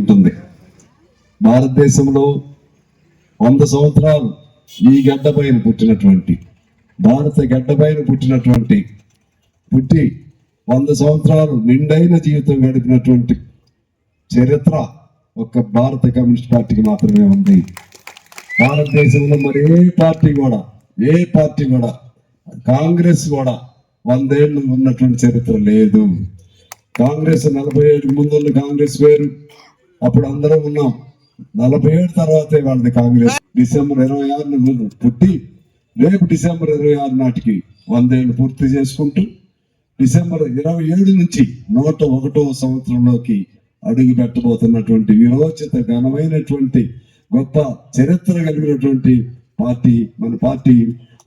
ఉంటుంది. భారతదేశంలో వంద సంవత్సరాలు ఈ గడ్డ పైన పుట్టినటువంటి భారత గడ్డ పైన పుట్టినటువంటి పుట్టి వంద సంవత్సరాలు నిండైన జీవితం గడిపినటువంటి చరిత్ర ఒక్క భారత కమ్యూనిస్ట్ పార్టీకి మాత్రమే ఉంది. భారతదేశంలో మరి ఏ పార్టీ కూడా ఏ పార్టీ కూడా కాంగ్రెస్ కూడా వందేళ్ళు ఉన్నటువంటి చరిత్ర లేదు. కాంగ్రెస్ నలభై ఏడు ముందున్న కాంగ్రెస్ వేరు. అప్పుడు అందరం ఉన్నాం. నలభై ఏడు తర్వాతే వాళ్ళది కాంగ్రెస్. డిసెంబర్ ఇరవై ఆరున పుట్టి రేపు డిసెంబర్ ఇరవై ఆరు నాటికి వందేళ్ళు పూర్తి చేసుకుంటూ డిసెంబర్ ఇరవై ఏడు నుంచి నూట ఒకటో సంవత్సరంలోకి అడుగు పెట్టబోతున్నటువంటి విరోచిత ఘనమైనటువంటి గొప్ప చరిత్ర కలిగినటువంటి పార్టీ మన పార్టీ.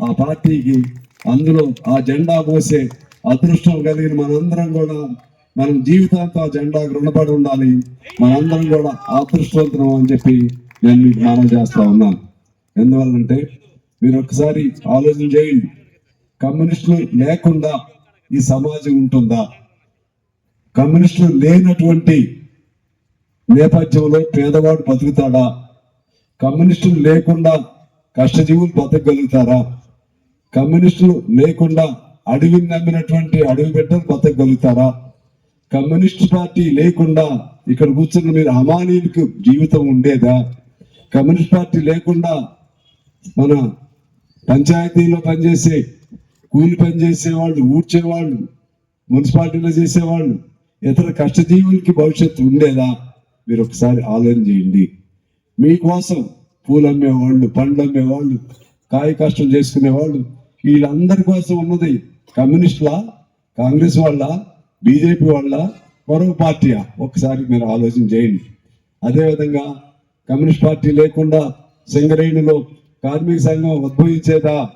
ఆ పార్టీకి అందులో ఆ జెండా మోసే అదృష్టం కలిగిన మనందరం కూడా మనం జీవితాంతం ఆ జెండాకు రుణపడి ఉండాలి. మనందరం కూడా అదృష్టవంతులం అని చెప్పి నేను మీకు మనం చేస్తా ఉన్నాను. ఎందువల్లంటే మీరు ఒకసారి ఆలోచన చేయండి. కమ్యూనిస్టులు లేకుండా ఈ సమాజం ఉంటుందా? కమ్యూనిస్టులు లేనటువంటి నేపథ్యంలో పేదవాడు బతుకుతాడా? కమ్యూనిస్టులు లేకుండా కష్టజీవులు బతకగలుగుతారా? కమ్యూనిస్టులు లేకుండా అడవిని నమ్మినటువంటి అడవి బిడ్డలు బతకగలుగుతారా? కమ్యూనిస్ట్ పార్టీ లేకుండా ఇక్కడ కూర్చున్న మీరు అమానీయులకు జీవితం ఉండేదా? కమ్యూనిస్ట్ పార్టీ లేకుండా మన పంచాయతీలో పనిచేసే కూలి పని చేసేవాళ్ళు ఊడ్చేవాళ్ళు మున్సిపాలిటీలో చేసేవాళ్ళు ఇతర కష్టజీవులకి భవిష్యత్తు ఉండేదా? మీరు ఒకసారి ఆలోచన చేయండి. మీకోసం పూలు అమ్మేవాళ్ళు పండ్లు అమ్మేవాళ్ళు కాయ కష్టం చేసుకునే వాళ్ళు వీళ్ళందరి కోసం ఉన్నది కమ్యూనిస్టులా కాంగ్రెస్ వాళ్ళ? బీజేపీ వాళ్ళ మరో పార్టీయా ఒకసారి మీరు ఆలోచన చేయండి. అదేవిధంగా కమ్యూనిస్ట్ పార్టీ లేకుండా సింగరేణిలో కార్మిక సంఘం ఉద్భవించేదా?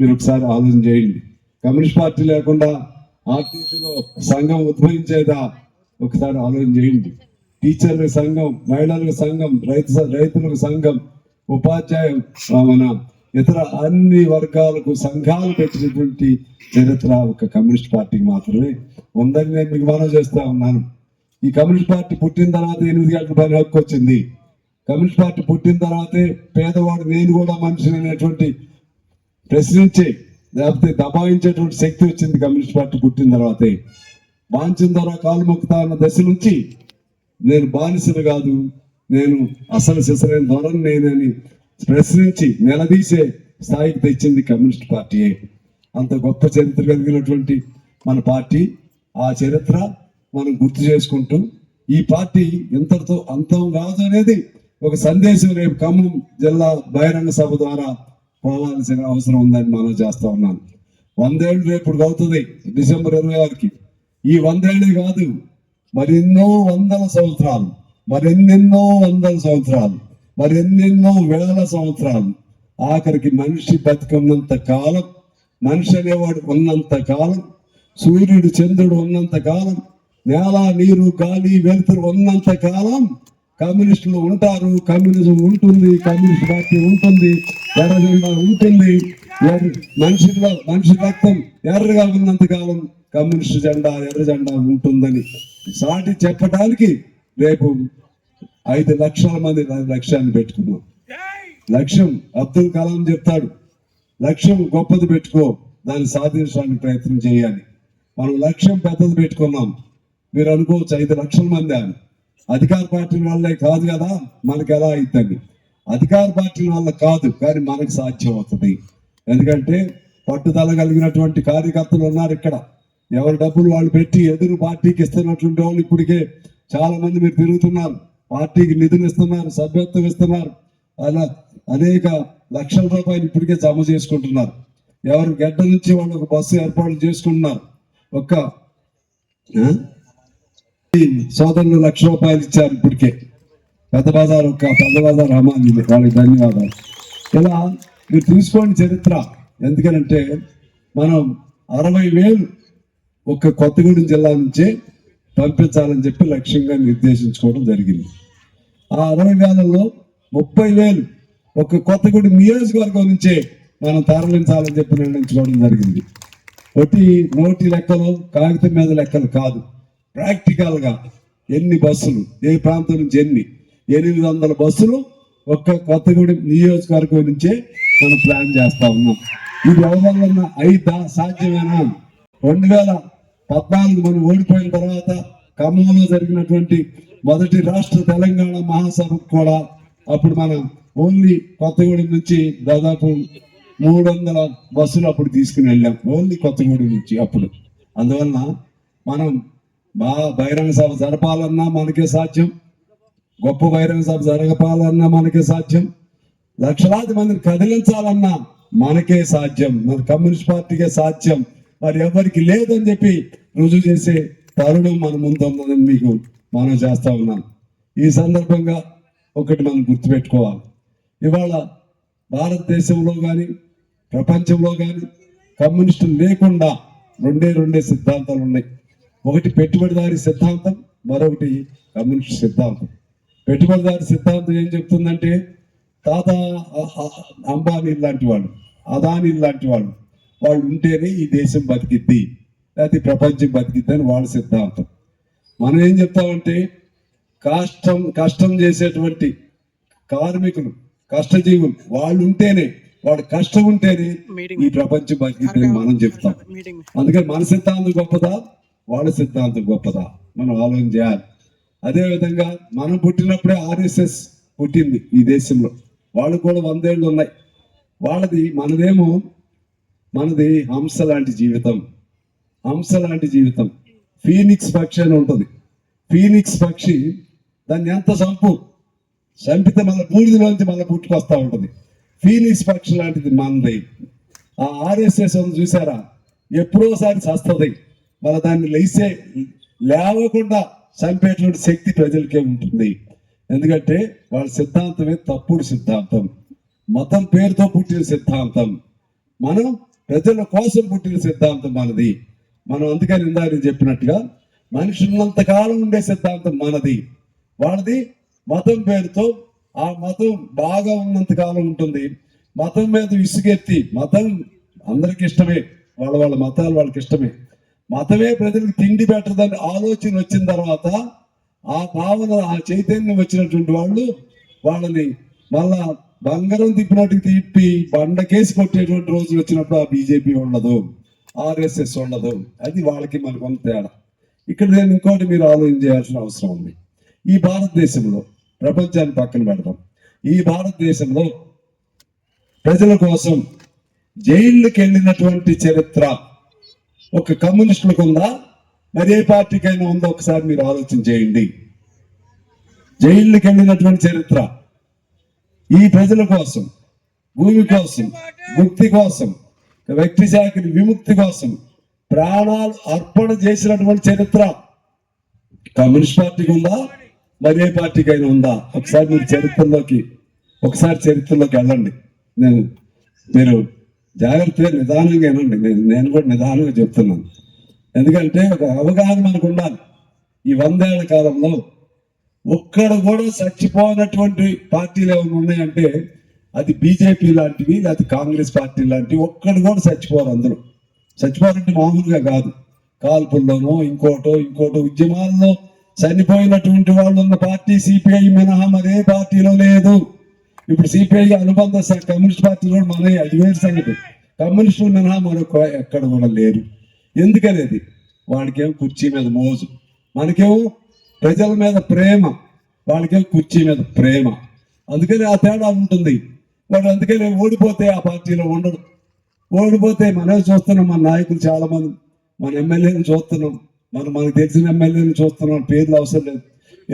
మీరు ఒకసారి ఆలోచన చేయండి. కమ్యూనిస్ట్ పార్టీ లేకుండా ఆర్టీసీలో సంఘం ఉద్భవించేదా? ఒకసారి ఆలోచన చేయండి. టీచర్ల సంఘం మహిళల సంఘం రైతు రైతులకు సంఘం ఉపాధ్యాయ మన ఇతర అన్ని వర్గాలకు సంఘాలు పెట్టినటువంటి చరిత్ర ఒక కమ్యూనిస్ట్ పార్టీకి మాత్రమే. ఉందని నేను మీకు మనం చేస్తా ఉన్నాను. ఈ కమ్యూనిస్ట్ పార్టీ పుట్టిన తర్వాత ఎనిమిది గంటల పని హక్కు వచ్చింది. కమ్యూనిస్ట్ పార్టీ పుట్టిన తర్వాతే పేదవాడు నేను కూడా మనిషిని అనేటువంటి ప్రశ్నించే లేకపోతే దబాయించేటువంటి శక్తి వచ్చింది కమ్యూనిస్ట్ పార్టీ పుట్టిన తర్వాతే. బాంచిన ద్వారా కాలు మొక్కుతా అన్న దశ నుంచి నేను బానిసను కాదు నేను అసలు శిశులైన ధోరణి నేనని ప్రశ్నించి నిలదీసే స్థాయికి తెచ్చింది కమ్యూనిస్ట్ పార్టీయే అంత గొప్ప చరిత్ర కలిగినటువంటి మన పార్టీ ఆ చరిత్ర మనం గుర్తు చేసుకుంటూ ఈ పార్టీ ఇంతటితో అంతం కాదు అనేది ఒక సందేశం రేపు ఖమ్మం జిల్లా బహిరంగ సభ ద్వారా పోవాల్సిన అవసరం ఉందని మనం చేస్తా ఉన్నాను వందేళ్ళు రేపు అవుతుంది డిసెంబర్ ఇరవై ఆరుకి. ఈ వందేళ్ళు కాదు మరెన్నో వందల సంవత్సరాలు మరెన్నెన్నో వందల సంవత్సరాలు మరెన్నెన్నో వేల సంవత్సరాలు ఆఖరికి మనిషి బతికున్నంత కాలం మనిషి అనేవాడు ఉన్నంత కాలం సూర్యుడు చంద్రుడు ఉన్నంత కాలం నేల నీరు గాలి వెలుతురు ఉన్నంత కాలం కమ్యూనిస్టులు ఉంటారు కమ్యూనిజం ఉంటుంది కమ్యూనిస్ట్ పార్టీ ఉంటుంది ఎర్ర జెండా ఉంటుంది మనిషి మనిషి రక్తం ఎర్రగా ఉన్నంత కాలం కమ్యూనిస్ట్ జెండా ఎర్ర జెండా ఉంటుందని సాటి చెప్పడానికి రేపు ఐదు లక్షల మంది లక్ష్యాన్ని పెట్టుకున్నాం లక్ష్యం అబ్దుల్ కలాం చెప్తాడు. లక్ష్యం గొప్పది పెట్టుకో దాన్ని సాధించడానికి ప్రయత్నం చేయాలి. మనం లక్ష్యం పెద్దది పెట్టుకున్నాం. మీరు అనుకోవచ్చు ఐదు లక్షల మంది అని. అధికార పార్టీల వల్లే కాదు కదా మనకి ఎలా అవుతుంది అధికార పార్టీల వల్ల కాదు కానీ మనకు సాధ్యం అవుతుంది. ఎందుకంటే పట్టుదల కలిగినటువంటి కార్యకర్తలు ఉన్నారు ఇక్కడ. ఎవరి డబ్బులు వాళ్ళు పెట్టి ఎదురు పార్టీకి ఇస్తున్నటువంటి వాళ్ళు ఇప్పటికే చాలా మంది మీరు తిరుగుతున్నారు. పార్టీకి నిధులు ఇస్తున్నారు సభ్యత్వం ఇస్తున్నారు. అలా అనేక లక్షల రూపాయలు ఇప్పటికే జమ చేసుకుంటున్నారు. ఎవరు గడ్డ నుంచి వాళ్ళు ఒక బస్సు ఏర్పాటు చేసుకుంటున్నారు. ఒక్క సోదరులు లక్ష రూపాయలు ఇచ్చారు ఇప్పటికే. పెద్ద బజార్ ఒక్క పెద్ద బజార్ హమాలి వాళ్ళకి ధన్యవాదాలు. ఇలా మీరు తీసుకోండి చరిత్ర. ఎందుకనంటే మనం అరవై వేలు ఒక్క కొత్తగూడెం జిల్లా నుంచే పంపించాలని చెప్పి లక్ష్యంగా నిర్దేశించుకోవడం జరిగింది. ఆ అరవై వేలలో ముప్పై వేలు ఒక కొత్తగూడెం నియోజకవర్గం నుంచే మనం తరలించాలని చెప్పి నిర్ణయించుకోవడం జరిగింది. ఒకటి నోటి లెక్కలు కాగితం మీద లెక్కలు కాదు. ప్రాక్టికల్గా ఎన్ని బస్సులు ఏ ప్రాంతం నుంచి ఎన్ని ఎనిమిది వందల బస్సులు ఒక్క కొత్తగూడెం నియోజకవర్గం నుంచే మనం ప్లాన్ చేస్తా ఉన్నాం. ఇది ఎవరన్నా అయితా సాధ్యమేనా? రెండు వేల పద్నాలుగు మనం ఓడిపోయిన తర్వాత ఖమ్మంలో జరిగినటువంటి మొదటి రాష్ట్ర తెలంగాణ మహాసభకు కూడా అప్పుడు మన ఓన్లీ కొత్తగూడెం నుంచి దాదాపు మూడు వందల బస్సులు అప్పుడు తీసుకుని వెళ్ళాం. ఓన్లీ కొత్తగూడెం నుంచి అప్పుడు. అందువలన మనం బాగా బహిరంగ సభ జరపాలన్నా మనకే సాధ్యం. గొప్ప బహిరంగ సభ జరగపాలన్నా మనకే సాధ్యం. లక్షలాది మందిని కదిలించాలన్నా మనకే సాధ్యం. మన కమ్యూనిస్ట్ పార్టీకే సాధ్యం. మరి ఎవరికి లేదని చెప్పి రుజువు చేసే తరుణం మన ముందు మీకు మనం చేస్తా ఉన్నాం. ఈ సందర్భంగా ఒకటి మనం గుర్తుపెట్టుకోవాలి. ఇవాళ భారతదేశంలో కానీ ప్రపంచంలో కానీ కమ్యూనిస్టులు లేకుండా రెండే రెండే సిద్ధాంతాలు ఉన్నాయి. ఒకటి పెట్టుబడిదారి సిద్ధాంతం మరొకటి కమ్యూనిస్ట్ సిద్ధాంతం. పెట్టుబడిదారి సిద్ధాంతం ఏం చెప్తుందంటే తాత అంబానీ లాంటి వాళ్ళు అదానీ లాంటి వాళ్ళు వాళ్ళు ఉంటేనే ఈ దేశం బతికిద్ది. లేకపోతే ప్రపంచం బతికిద్ది అని వాళ్ళ సిద్ధాంతం. మనం ఏం చెప్తామంటే కష్టం కష్టం చేసేటువంటి కార్మికులు కష్టజీవులు వాళ్ళు ఉంటేనే వాడు కష్టం ఉంటేనే ఈ ప్రపంచం బతికిద్దని మనం చెప్తాం. అందుకని మన సిద్ధాంతం గొప్పదా? వాళ్ళ సిద్ధాంతం గొప్పదా? మనం ఆలోచన చేయాలి. అదే విధంగా మనం పుట్టినప్పుడే ఆర్ఎస్ఎస్ పుట్టింది ఈ దేశంలో. వాళ్ళు కూడా వందేళ్ళు ఉన్నాయి. వాళ్ళది మనదేమో మనది హంస లాంటి జీవితం. హంస లాంటి జీవితం. ఫీనిక్స్ పక్షి అని ఉంటుంది. ఫీనిక్స్ పక్షి దాన్ని ఎంత చంపు? చంపితే మన బూడిదలోంచి మళ్ళీ పుట్టుకొస్తూ ఉంటుంది. ఫీనిక్స్ పక్షి లాంటిది మనది ఆ ఆర్ఎస్ఎస్ అని చూసారా? ఎప్పుడోసారి చస్తుంది. మన దాన్ని లేసే లేవకుండా చంపేటువంటి శక్తి ప్రజలకే ఉంటుంది. ఎందుకంటే వాళ్ళ సిద్ధాంతమే తప్పుడు సిద్ధాంతం. మతం పేరుతో పుట్టిన సిద్ధాంతం. మనం ప్రజల కోసం పుట్టిన సిద్ధాంతం మనది. మనం అందుకని ఇందాక చెప్పినట్టుగా మనిషి ఉన్నంత కాలం ఉండే సిద్ధాంతం మనది. వాళ్ళది మతం పేరుతో ఆ మతం బాగా ఉన్నంత కాలం ఉంటుంది. మతం మీద విసుగెత్తి మతం అందరికి ఇష్టమే. వాళ్ళ వాళ్ళ మతాలు వాళ్ళకి ఇష్టమే. మతమే ప్రజలకు తిండి పెట్టదని ఆలోచన వచ్చిన తర్వాత ఆ భావన ఆ చైతన్యం వచ్చినటువంటి వాళ్ళు వాళ్ళని మళ్ళా బంగారం తిప్పినట్టుకు తిప్పి బండకేసి కొట్టేటువంటి రోజులు వచ్చినప్పుడు ఆ బీజేపీ ఉండదు. ఆర్ఎస్ఎస్ ఉండదు. అది వాళ్ళకి మనకు కొంత తేడా. ఇక్కడ నేను ఇంకోటి మీరు ఆలోచన చేయాల్సిన అవసరం ఉంది. ఈ భారతదేశంలో ప్రపంచాన్ని పక్కన పెడదాం. ఈ భారతదేశంలో ప్రజల కోసం జైళ్ళకి వెళ్ళినటువంటి చరిత్ర ఒక కమ్యూనిస్టులకు ఉందా? మరి పార్టీకైనా ఉందో? ఒకసారి మీరు ఆలోచన చేయండి. జైళ్ళకి వెళ్ళినటువంటి చరిత్ర ఈ ప్రజల కోసం భూమి కోసం ముక్తి కోసం వ్యక్తి చాకరి విముక్తి కోసం ప్రాణాలు అర్పణ చేసినటువంటి చరిత్ర. కమ్యూనిస్ట్ పార్టీకి ఉందా? మరి ఏ పార్టీకైనా ఉందా? ఒకసారి మీరు చరిత్రలోకి ఒకసారి చరిత్రలోకి వెళ్ళండి. నేను మీరు జాగ్రత్తగా నిదానంగా వినండి. నేను నేను కూడా నిదానంగా చెప్తున్నాను. ఎందుకంటే ఒక అవగాహన మనకు ఉండాలి. ఈ వందేళ్ళ కాలంలో ఒక్కడ కూడా చచ్చిపోనటువంటి పార్టీలు ఏమైనా ఉన్నాయంటే అది బీజేపీ లాంటివి లేకపోతే కాంగ్రెస్ పార్టీ లాంటివి ఒక్కడు కూడా చచ్చిపోరు అందరూ చచ్చిపోరంటే మామూలుగా కాదు. కాల్పుల్లోనో ఇంకోటో ఇంకోటో ఉద్యమాల్లో చనిపోయినటువంటి వాళ్ళు ఉన్న పార్టీ సిపిఐ మినహా మరే పార్టీలో లేదు. ఇప్పుడు సిపిఐ అనుబంధ కమ్యూనిస్ట్ పార్టీ కూడా మన అది వేరు సంగతి. కమ్యూనిస్టులు మినహా మరొక ఎక్కడ కూడా లేరు. ఎందుకనేది? వాడికేమో కుర్చీ మీద మోజు. మనకేమో ప్రజల మీద ప్రేమ. వాళ్ళకేమో కుర్చీ మీద ప్రేమ. అందుకని ఆ తేడా ఉంటుంది. నేను అందుకే నేను ఓడిపోతే ఆ పార్టీలో ఉండడు. ఓడిపోతే మనమే చూస్తున్నాం మన నాయకులు చాలా మంది మన ఎమ్మెల్యేని చూస్తున్నాం. మన మనకు తెలిసిన ఎమ్మెల్యేని చూస్తున్నాం. పేర్లు అవసరం లేదు.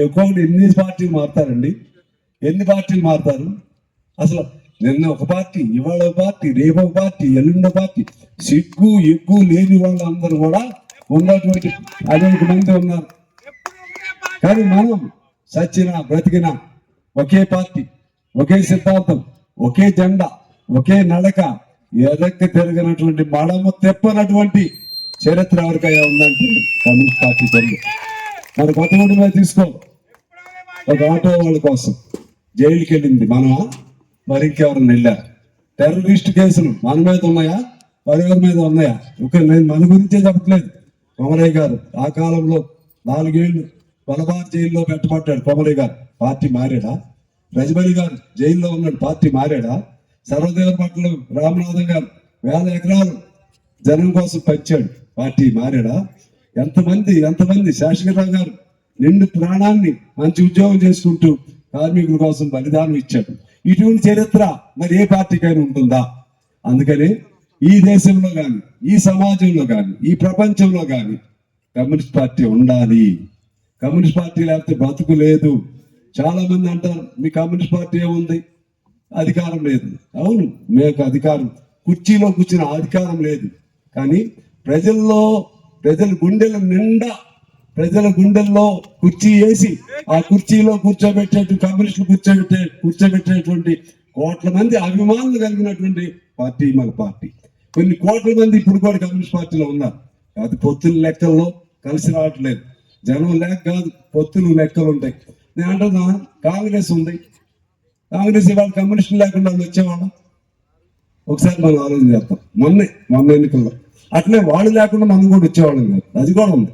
ఎక్కువ ఎన్ని పార్టీలు మారుతారండి? ఎన్ని పార్టీలు మారుతారు? అసలు నిన్న ఒక పార్టీ ఇవాళ ఒక పార్టీ రేపు ఒక పార్టీ ఎల్లుండో పార్టీ. సిగ్గు ఎగ్గు లేని వాళ్ళందరూ కూడా ఉన్నటువంటి అనేక మంది ఉన్నారు. కానీ మనం సచ్చిన బ్రతికిన ఒకే పార్టీ ఒకే సిద్ధాంతం. ఒకే జెండా ఒకే నడక ఎదక్కి తిరగనటువంటి మడము తెప్పనటువంటి చరిత్ర ఎవరికైనా ఉందంటే కమ్యూనిస్ట్ పార్టీ తెలియదు మన కొత్తగూడి మీద తీసుకో. ఒక ఆటో వాళ్ళ కోసం. జైలుకి వెళ్ళింది మనమా? మరి ఇంకెవరైనా వెళ్ళారు? టెర్రరిస్ట్ కేసులు మన మీద ఉన్నాయా? మరెవరి మీద ఉన్నాయా? ఒక నేను మన గురించే చెప్పట్లేదు. కొమరయ్య గారు ఆ కాలంలో నాలుగేళ్ళు కొలబార్ జైల్లో పెట్టబడ్డాడు కొమరయ్య గారు. పార్టీ మారాడా? రజమణి గారు జైల్లో ఉన్నాడు పార్టీ మారాడా? సర్వదేవ పట్ల రామనాథం గారు వేల ఎకరాలు జనం కోసం పంచాడు పార్టీ మారాడా? ఎంతమంది ఎంతమంది శాశ్వతరావు గారు నిండు ప్రాణాన్ని మంచి ఉద్యోగం చేసుకుంటూ కార్మికుల కోసం బలిదానం ఇచ్చాడు. ఇటువంటి చరిత్ర మరి ఏ పార్టీకైనా ఉంటుందా? అందుకని ఈ దేశంలో కానీ ఈ సమాజంలో కానీ ఈ ప్రపంచంలో కానీ కమ్యూనిస్ట్ పార్టీ ఉండాలి. కమ్యూనిస్ట్ పార్టీ లేకపోతే బతుకు లేదు. చాలా మంది అంటారు మీ కమ్యూనిస్ట్ పార్టీ ఏముంది? అధికారం లేదు. అవును మీకు అధికారం. కుర్చీలో కూర్చున్న అధికారం లేదు. కానీ ప్రజల్లో ప్రజల గుండెల నిండా ప్రజల గుండెల్లో కుర్చీ వేసి ఆ కుర్చీలో కూర్చోబెట్టేటు కమ్యూనిస్టులు కూర్చోబెట్టే కూర్చోబెట్టేటువంటి కోట్ల మంది అభిమానులు కలిగినటువంటి పార్టీ మన పార్టీ. కొన్ని కోట్ల మంది ఇప్పుడు కూడా కమ్యూనిస్ట్ పార్టీలో ఉన్నారు. అది పొత్తుల లెక్కల్లో కలిసి రావట్లేదు. జనం లేక కాదు పొత్తులు లెక్కలు ఉంటాయి నేను అంటున్నా కాంగ్రెస్ ఉంది. కాంగ్రెస్ ఇవాళ కమ్యూనిస్ట్ లేకుండా వచ్చేవాళ్ళం? ఒకసారి మనం ఆలోచన చేస్తాం మొన్నే మొన్న ఎన్నికల్లో. అట్లే వాళ్ళు లేకుండా మనం కూడా వచ్చేవాళ్ళం కాదు. అది కూడా ఉంది.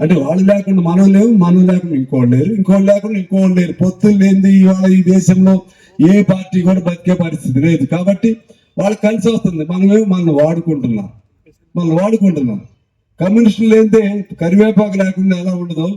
అంటే వాళ్ళు లేకుండా మనం లేవు మనం లేకుండా ఇంకోళ్ళు లేరు. ఇంకోళ్ళు లేకుండా ఇంకోళ్ళు లేరు. పొత్తులు లేనిది ఇవాళ ఈ దేశంలో ఏ పార్టీ కూడా బతికే పరిస్థితి లేదు. కాబట్టి వాళ్ళు కలిసి వస్తుంది. మనమే మనం వాడుకుంటున్నాం? మనం వాడుకుంటున్నాం. కమ్యూనిస్టులు లేనిదే కరివేపాకు లేకుండా ఎలా ఉండదో?